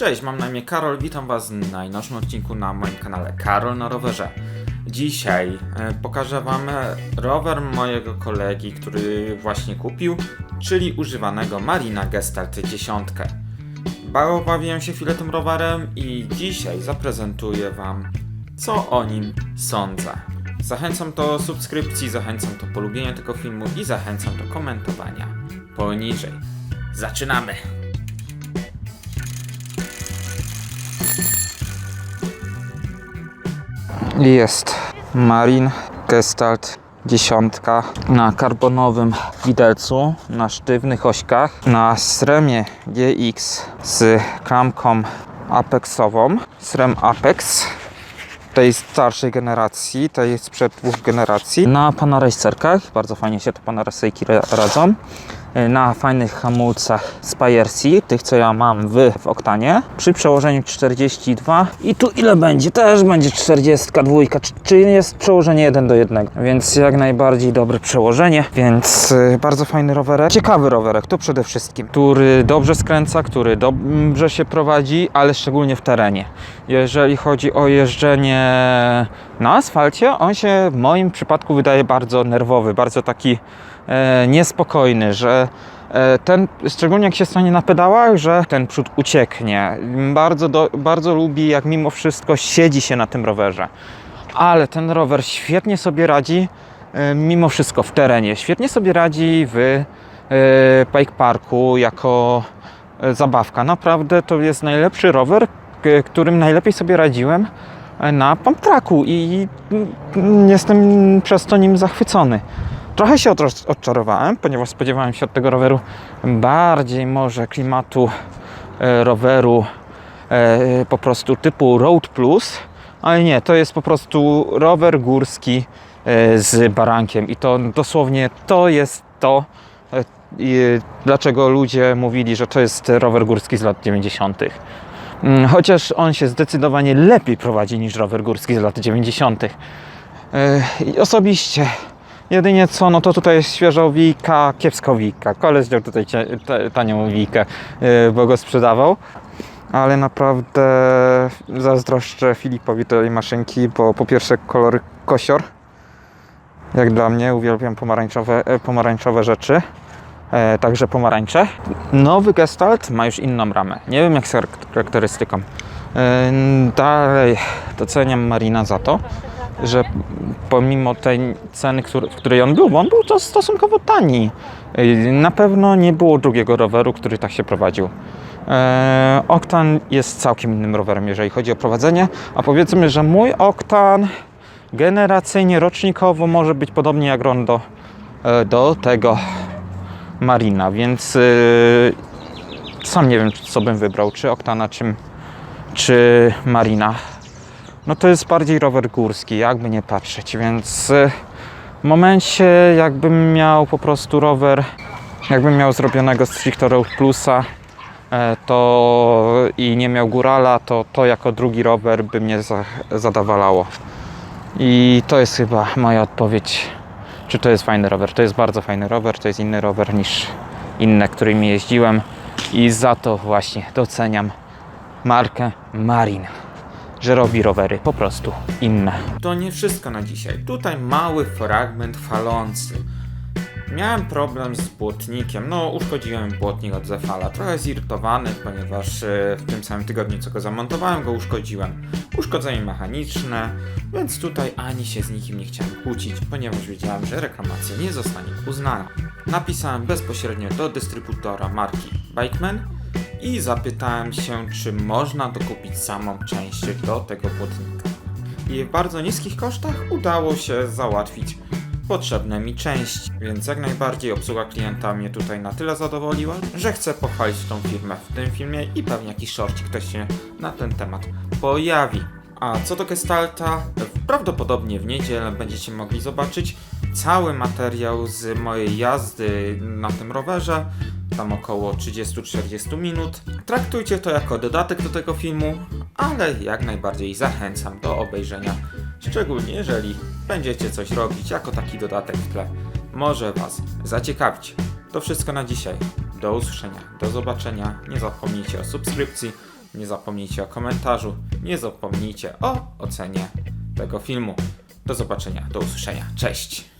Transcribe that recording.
Cześć, mam na imię Karol, witam Was w najnowszym odcinku na moim kanale Karol na rowerze. Dzisiaj e, pokażę Wam rower mojego kolegi, który właśnie kupił, czyli używanego Marina Gestalt 10. Bardzo bawiłem się chwilę tym rowerem i dzisiaj zaprezentuję Wam, co o nim sądzę. Zachęcam do subskrypcji, zachęcam do polubienia tego filmu i zachęcam do komentowania poniżej. Zaczynamy! Jest Marin Gestalt dziesiątka na karbonowym widelcu, na sztywnych ośkach, na sremie GX z klamką apexową, srem Apex tej starszej generacji, tej sprzed dwóch generacji, na panaracerkach, bardzo fajnie się te panaracerki radzą, na fajnych hamulcach Spire tych co ja mam w, w Oktanie, przy przełożeniu 42 i tu ile będzie? Też będzie 42, czy- czyli jest przełożenie 1 do 1, więc jak najbardziej dobre przełożenie, więc y, bardzo fajny rowerek, ciekawy rowerek, to przede wszystkim, który dobrze skręca, który dobrze się prowadzi, ale szczególnie w terenie. Jeżeli chodzi o jeżdżenie na asfalcie, on się w moim przypadku wydaje bardzo nerwowy, bardzo taki e, niespokojny, że e, ten, szczególnie jak się stanie na pedałach, że ten przód ucieknie. Bardzo, do, bardzo lubi, jak mimo wszystko siedzi się na tym rowerze. Ale ten rower świetnie sobie radzi, e, mimo wszystko w terenie. Świetnie sobie radzi w e, Pike Parku jako e, zabawka. Naprawdę to jest najlepszy rower, którym najlepiej sobie radziłem e, na pump tracku i jestem przez to nim zachwycony. Trochę się odczarowałem, ponieważ spodziewałem się od tego roweru bardziej może klimatu e, roweru e, po prostu typu Road Plus, ale nie, to jest po prostu rower górski e, z barankiem i to dosłownie to jest to, e, dlaczego ludzie mówili, że to jest rower górski z lat 90. Mm, Chociaż on się zdecydowanie lepiej prowadzi niż rower górski z lat 90. E, Osobiście Jedynie co, no to tutaj jest świeża owijka, kiepska owijka. Koleś wziął tutaj tanią owijkę, yy, bo go sprzedawał. Ale naprawdę zazdroszczę Filipowi tej maszynki, bo po pierwsze kolor kosior. Jak dla mnie, uwielbiam pomarańczowe, e, pomarańczowe rzeczy. E, także pomarańcze. Nowy Gestalt ma już inną ramę. Nie wiem jak z charak- charakterystyką. E, dalej doceniam Marina za to, że pomimo tej ceny, w której on był, bo on był to stosunkowo tani. Na pewno nie było drugiego roweru, który tak się prowadził. Eee, Oktan jest całkiem innym rowerem, jeżeli chodzi o prowadzenie, a powiedzmy, że mój Oktan generacyjnie, rocznikowo może być podobnie jak Rondo e, do tego Marina, więc yy, sam nie wiem, co bym wybrał, czy Oktana, czy, czy Marina no to jest bardziej rower górski, jakby nie patrzeć, więc y, w momencie jakbym miał po prostu rower, jakbym miał zrobionego stricte Road Plusa e, to i nie miał górala, to to jako drugi rower by mnie za, zadawalało. I to jest chyba moja odpowiedź, czy to jest fajny rower. To jest bardzo fajny rower, to jest inny rower niż inne, którymi jeździłem i za to właśnie doceniam markę Marin że robi rowery po prostu inne. To nie wszystko na dzisiaj. Tutaj mały fragment falący. Miałem problem z błotnikiem. No, uszkodziłem błotnik od Zefala. Trochę zirytowany, ponieważ e, w tym samym tygodniu, co go zamontowałem, go uszkodziłem. Uszkodzenie mechaniczne, więc tutaj ani się z nikim nie chciałem kłócić, ponieważ wiedziałem, że reklamacja nie zostanie uznana. Napisałem bezpośrednio do dystrybutora marki Bikeman i zapytałem się, czy można dokupić samą część do tego błotnika. I w bardzo niskich kosztach udało się załatwić potrzebne mi części, więc jak najbardziej obsługa klienta mnie tutaj na tyle zadowoliła, że chcę pochwalić tą firmę w tym filmie i pewnie jakiś shortик ktoś się na ten temat pojawi. A co do Gestalta, prawdopodobnie w niedzielę będziecie mogli zobaczyć cały materiał z mojej jazdy na tym rowerze, tam około 30-40 minut. Traktujcie to jako dodatek do tego filmu, ale jak najbardziej zachęcam do obejrzenia, szczególnie jeżeli będziecie coś robić jako taki dodatek w tle. Może Was zaciekawić. To wszystko na dzisiaj. Do usłyszenia, do zobaczenia. Nie zapomnijcie o subskrypcji Nie zapomnijcie o komentarzu, nie zapomnijcie o ocenie tego filmu. Do zobaczenia, do usłyszenia. Cześć!